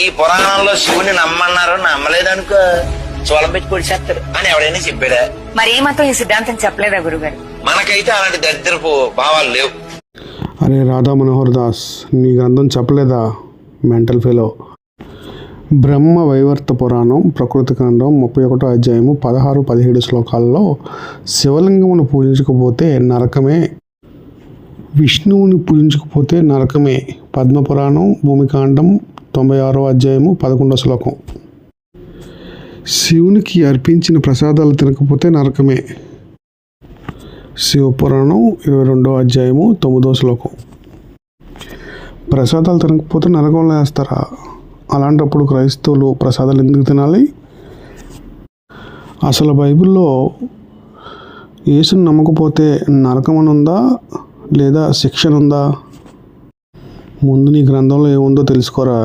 ఈ పురాణంలో శివుని నమ్మన్నారు నమ్మలేదనుకో చూలం పెట్టి అని ఎవడైనా చెప్పాడా? మరి ఏ మాత్రం ఈ సిద్ధాంతం చెప్పలేదా గురుగారు? మనకైతే అలాంటి దరిద్రపు భావాలు లేవు. అరే రాధా మనోహర్ దాస్ నీ గ్రంథం చెప్పలేదా మెంటల్ ఫెలో? బ్రహ్మ వైవర్త పురాణం ప్రకృతి ఖండం ముప్పై ఒకటో అధ్యాయము పదహారు పదిహేడు శ్లోకాల్లో శివలింగమును పూజించకపోతే నరకమే విష్ణువుని పూజించకపోతే నరకమే. పద్మపురాణం భూమికాండం తొంభై ఆరో అధ్యాయము పదకొండో శ్లోకం. శివునికి అర్పించిన ప్రసాదాలు తినకపోతే నరకమే. శివపురాణం ఇరవై రెండో అధ్యాయము తొమ్మిదో శ్లోకం. ప్రసాదాలు తినకపోతే నరకంలో వేస్తారా అలాంటప్పుడు క్రైస్తవులు ప్రసాదాలు ఎందుకు తినాలి? అసలు బైబిల్లో యేసుని నమ్మకపోతే నరకం అని ఉందా లేదా శిక్షణ ఉందా ముందు నీ గ్రంథంలో ఏముందో తెలుసుకోరా